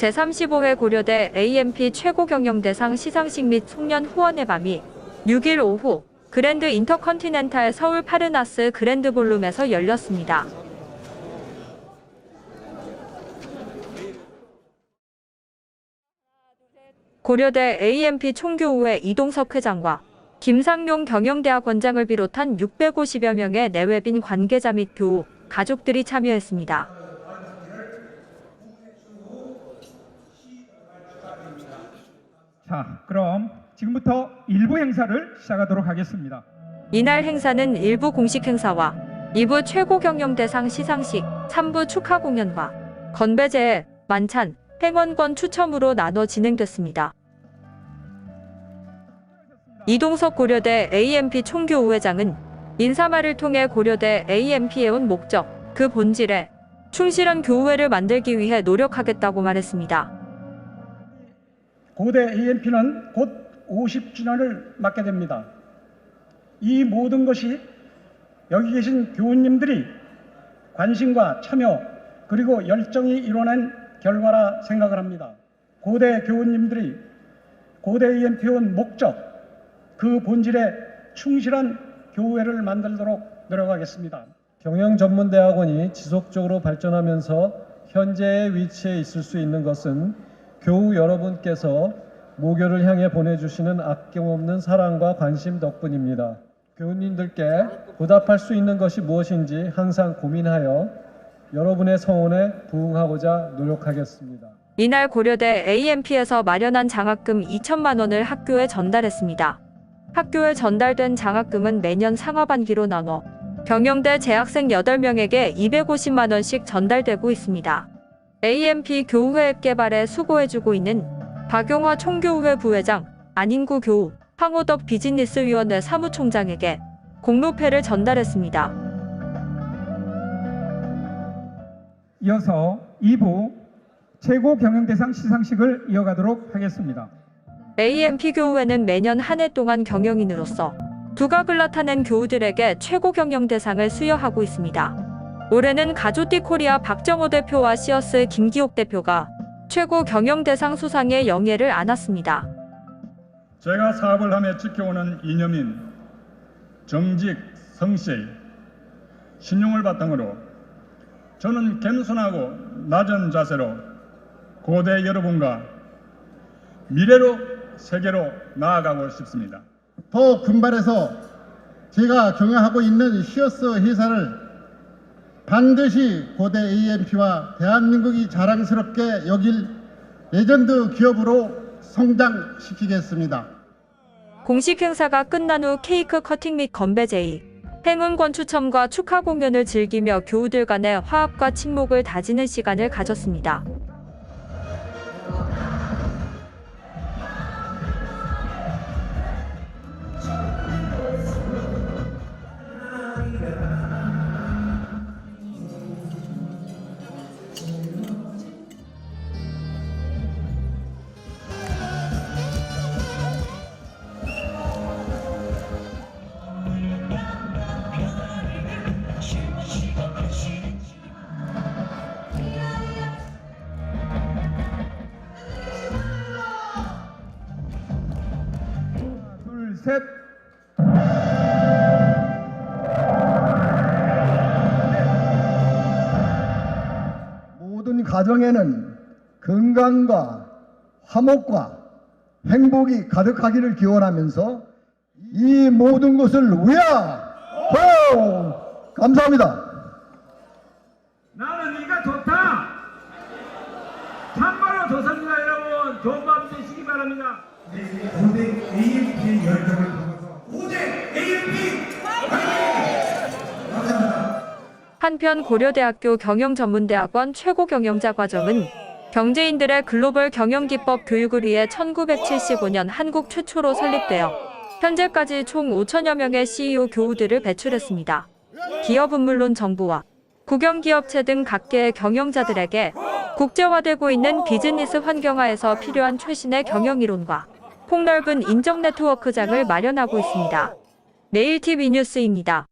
제35회 고려대 AMP 최고경영대상 시상식 및 송년 후원의 밤이 6일 오후 그랜드 인터컨티넨탈 서울 파르나스 그랜드 볼룸에서 열렸습니다. 고려대 AMP 총교우회 이동석 회장과 김상용 경영대학원장을 비롯한 650여 명의 내외빈 관계자 및 교우, 가족들이 참여했습니다. 자, 그럼 지금부터 일부 행사를 시작하도록 하겠습니다. 이날 행사는 1부 공식 행사와 2부 최고 경영 대상 시상식, 3부 축하 공연과 건배제, 만찬, 행원권 추첨으로 나눠 진행됐습니다. 이동석 고려대 AMP 총교우회장은 인사말을 통해 고려대 AMP에 온 목적, 그 본질에 충실한 교우회를 만들기 위해 노력하겠다고 말했습니다. 고대 AMP는 곧 50주년을 맞게 됩니다. 이 모든 것이 여기 계신 교우님들이 관심과 참여 그리고 열정이 이뤄낸 결과라 생각을 합니다. 고대 교우님들이 고대 AMP에 온 목적, 그 본질에 충실한 교우회를 만들도록 노력하겠습니다. 경영전문대학원이 지속적으로 발전하면서 현재의 위치에 있을 수 있는 것은 교우 여러분께서 모교를 향해 보내주시는 아낌없는 사랑과 관심 덕분입니다. 교우님들께 보답할 수 있는 것이 무엇인지 항상 고민하여 여러분의 성원에 부응하고자 노력하겠습니다. 이날 고려대 AMP에서 마련한 장학금 2천만 원을 학교에 전달했습니다. 학교에 전달된 장학금은 매년 상하반기로 나눠 경영대 재학생 8명에게 250만 원씩 전달되고 있습니다. AMP 교우회 앱 개발에 수고해주고 있는 박용화 총교우회 부회장, 안인구 교우, 황호덕 비즈니스위원회 사무총장에게 공로패를 전달했습니다. 이어서 2부 최고 경영대상 시상식을 이어가도록 하겠습니다. AMP 교우회는 매년 한 해 동안 경영인으로서 두각을 나타낸 교우들에게 최고 경영 대상을 수여하고 있습니다. 올해는 가조띠 코리아 박정호 대표와 시어스 김기옥 대표가 최고 경영 대상 수상의 영예를 안았습니다. 제가 사업을 하며 지켜오는 이념인 정직, 성실, 신용을 바탕으로 저는 겸손하고 낮은 자세로 고대 여러분과 미래로 세계로 나아가고 싶습니다. 더 군발해서 제가 경영하고 있는 히어스 회사를 반드시 고대 AMP와 대한민국이 자랑스럽게 여길 레전드 기업으로 성장시키겠습니다. 공식 행사가 끝난 후 케이크 커팅 및 건배 제의, 행운권 추첨과 축하 공연을 즐기며 교우들 간의 화합과 친목을 다지는 시간을 가졌습니다. 셋. 모든 가정에는 건강과 화목과 행복이 가득하기를 기원하면서 이 모든 것을 위하 호 감사합니다. 나는 네가 좋다. 참말로 좋습니다, 여러분. 좋은 밤 되시기 바랍니다. 한편 고려대학교 경영전문대학원 최고경영자 과정은 경제인들의 글로벌 경영기법 교육을 위해 1975년 한국 최초로 설립되어 현재까지 총 5천여 명의 CEO 교우들을 배출했습니다. 기업은 물론 정부와 국영기업체 등 각계의 경영자들에게 국제화되고 있는 비즈니스 환경하에서 필요한 최신의 경영이론과 폭넓은 인적 네트워크장을 마련하고 있습니다. 내일 TV 뉴스입니다.